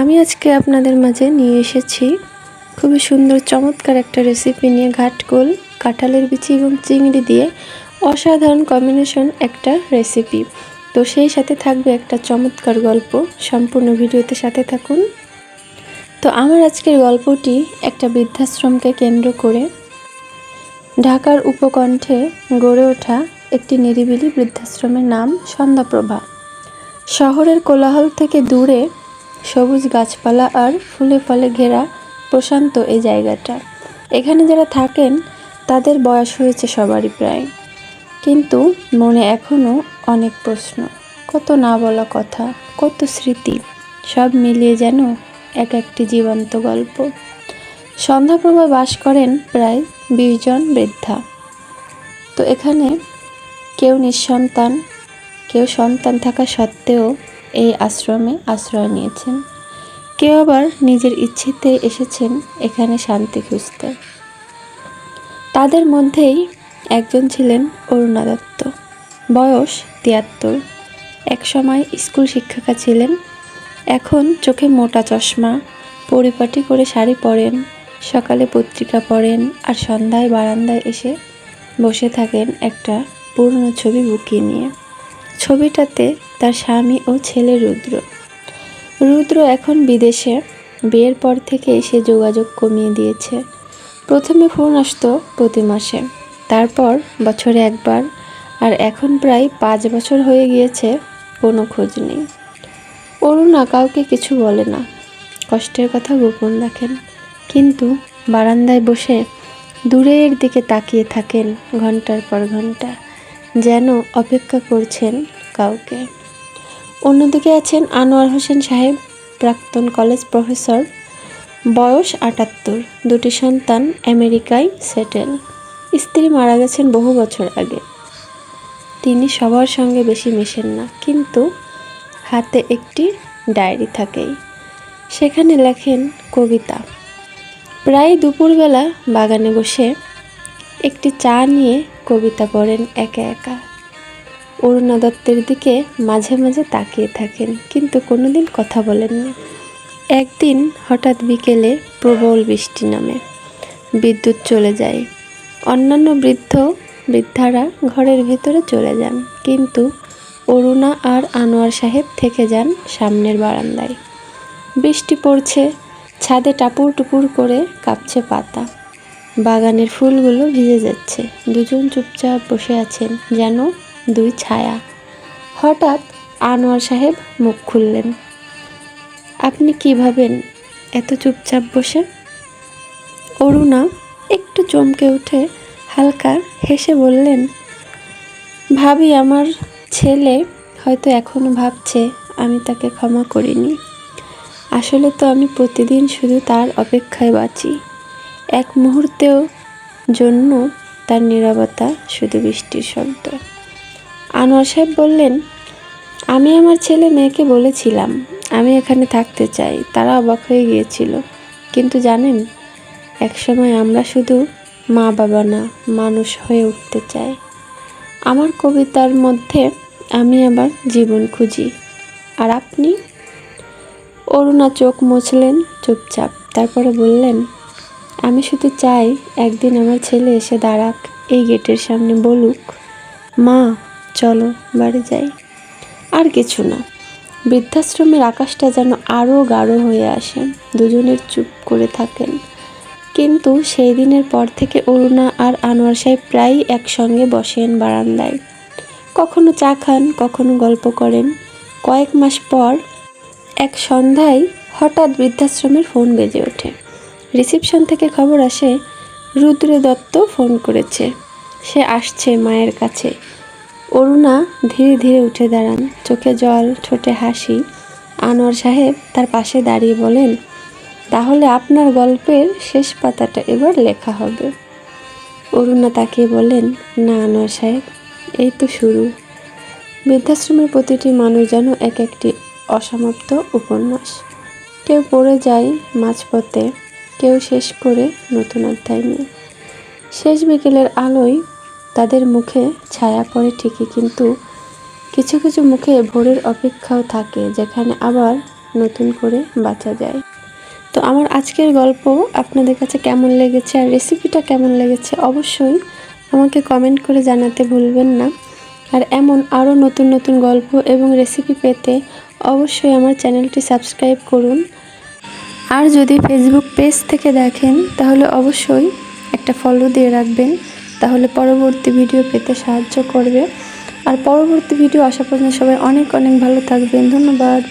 আমি আজকে আপনাদের মাঝে নিয়ে এসেছি খুবই সুন্দর, চমৎকার একটা রেসিপি নিয়ে ঘাটকোল কাঁঠালের বিচি এবং চিংড়ি দিয়ে অসাধারণ কম্বিনেশন একটা রেসিপি তো সেই সাথে থাকবে একটা চমৎকার গল্প। সম্পূর্ণ ভিডিওতে সাথে থাকুন। তো আমার আজকের গল্পটি একটা বৃদ্ধাশ্রমকে কেন্দ্র করে ঢাকার উপকণ্ঠে গড়ে ওঠা একটি নিরিবিলি বৃদ্ধাশ্রমের নাম সন্ধ্যাপ্রভা। শহরের কোলাহল থেকে দূরে সবুজ গাছপালা আর ফুলে ফলে ঘেরা প্রশান্ত এই জায়গাটা। এখানে যারা থাকেন, তাদের বয়স হয়েছে সবারই প্রায়। কিন্তু মনে এখনও অনেক প্রশ্ন। কত না বলা কথা, কত স্মৃতি, সব মিলিয়ে যেন এক একটি জীবন্ত গল্প। সন্ধ্যাপ্রভা বাস করেন প্রায় বিশ জন বৃদ্ধা। তো এখানে কেউ নিঃসন্তান, কেউ সন্তান থাকা সত্ত্বেও এই আশ্রমে আশ্রয় নিয়েছেন। কেউ আবার নিজের ইচ্ছেতে এসেছেন এখানে শান্তি খুঁজতে। তাদের মধ্যেই একজন ছিলেন অরুণা দত্ত বয়স তিয়াত্তর। একসময় স্কুল শিক্ষিকা ছিলেন। এখন চোখে মোটা চশমা, পরিপাটি করে শাড়ি পরেন, সকালে পত্রিকা পড়েন আর সন্ধ্যায় বারান্দায় এসে বসে থাকেন একটা পুরনো ছবি বুকিয়ে নিয়ে। ছবিটাতে তার স্বামী ও ছেলে রুদ্র। রুদ্র এখন বিদেশে, বিয়ের পর থেকে এসে যোগাযোগ কমিয়ে দিয়েছে। প্রথমে ফোন আসতো প্রতি মাসে, তারপর বছরে একবার, আর এখন প্রায় পাঁচ বছর হয়ে গিয়েছে, কোনো খোঁজ নেই। অরুণা কাউকে কিছু বলে না। কষ্টের কথা গোপন রাখেন। কিন্তু বারান্দায় বসে দূরের দিকে তাকিয়ে থাকেন ঘণ্টার পর ঘণ্টা। যেন অপেক্ষা করছেন কাউকে। অন্যদিকে আছেন আনোয়ার হোসেন সাহেব, প্রাক্তন কলেজ প্রফেসর। বয়স আটাত্তর, দুটি সন্তান আমেরিকায় সেটেল। স্ত্রী মারা গেছেন বহু বছর আগে। তিনি সবার সঙ্গে বেশি মেশেন না, কিন্তু হাতে একটি ডায়েরি থাকেই। সেখানে লেখেন কবিতা। প্রায় দুপুরবেলা বাগানে বসে একটি চা নিয়ে কবিতা পড়েন একা একা। অরুণা দত্তের দিকে মাঝে মাঝে তাকিয়ে থাকেন, কিন্তু কোনোদিন কথা বলেননি একদিন হঠাৎ বিকেলে প্রবল বৃষ্টি নামে, বিদ্যুৎ চলে যায়। অন্যান্য বৃদ্ধ, বৃদ্ধারা ঘরের ভেতরে চলে যান, কিন্তু অরুণা আর আনোয়ার সাহেব থেকে যান সামনের বারান্দায়। বৃষ্টি পড়ছে, ছাদে টাপুর টুপুর করে কাঁপছে পাতা। বাগানের ফুলগুলো ভিজে যাচ্ছে। দুজন চুপচাপ বসে আছেন যেন দুই ছায়া। হঠাৎ আনোয়ার সাহেব মুখ খুললেন। আপনি কি ভাবেন এত চুপচাপ বসে? অরুণা একটু চমকে উঠে হালকা হেসে বললেন, ভাবি, আমার ছেলে হয়তো এখনও ভাবছে আমি তাকে ক্ষমা করিনি। আসলে তো আমি প্রতিদিন শুধু তার অপেক্ষায় বাঁচি। এক মুহূর্তেও জন্য তার নিরবতা শুধু বৃষ্টির শব্দ। আনোয়ার সাহেব বললেন, আমি আমার ছেলে মেয়েকে বলেছিলাম, আমি এখানে থাকতে চাই। তারা অবাক হয়ে গিয়েছিল। কিন্তু জানেন, একসময় আমরা শুধু মা বাবা না, মানুষ হয়ে উঠতে চাই। আমার কবিতার মধ্যে আমি আবার জীবন খুঁজি। আর আপনি? অরুণা চোখ মুছলেন, চুপচাপ। তারপরে বললেন আমি শুধু চাই একদিন আমার ছেলে এসে দাঁড়াক, এই গেটের সামনে বলুক, মা, চলো বাড়ি যাই। আর কিছু না, বৃদ্ধাশ্রমের আকাশটা যেন আরও গাঢ় হয়ে আসে দুজনের চুপ করে থাকেন। কিন্তু সেই দিনের পর থেকে অরুণা আর আনোয়ার সাহেব প্রায়ই একসঙ্গে বসেন বারান্দায়। কখনো চা খান, কখনো গল্প করেন। কয়েক মাস পর এক সন্ধ্যায় হঠাৎ বৃদ্ধাশ্রমের ফোন বেজে ওঠে। রিসিপশন থেকে খবর আসে, রুদ্র দত্ত ফোন করেছে। সে আসছে মায়ের কাছে। অরুণা ধীরে ধীরে উঠে দাঁড়ান। চোখে জল, ঠোঁটে হাসি। আনোয়ার সাহেব তার পাশে দাঁড়িয়ে বলেন, তাহলে আপনার গল্পের শেষ পাতাটা এবার লেখা হবে। অরুণা তাকিয়ে বলেন, না আনোয়ার সাহেব, এই তো শুরু। বৃদ্ধাশ্রমের প্রতিটি মানুষ যেন এক একটি অসমাপ্ত উপন্যাস। কেউ পড়ে যায় মাঝপথে কেউ শেষ করে নতুন অধ্যায় নিয়ে। শেষ বিকেলের আলোয় তাদের মুখে ছায়া পড়ে ঠিকই, কিন্তু কিছু কিছু মুখে ভোরের অপেক্ষাও থাকে, যেখানে আবার নতুন করে বাঁচা যায়। তো আমার আজকের গল্প আপনাদের কাছে কেমন লেগেছে আর রেসিপিটা কেমন লেগেছে অবশ্যই আমাকে কমেন্ট করে জানাতে ভুলবেন না। আর এমন আরও নতুন নতুন গল্প এবং রেসিপি পেতে অবশ্যই আমার চ্যানেলটি সাবস্ক্রাইব করুন। আর যদি ফেসবুক পেজ থেকে দেখেন, তাহলে অবশ্যই একটা ফলো দিয়ে রাখবেন। তাহলে পরবর্তী ভিডিও পেতে সাহায্য করবে। আর পরবর্তী ভিডিও আসা পর্যন্ত সবাই অনেক অনেক ভালো থাকবেন। ধন্যবাদ।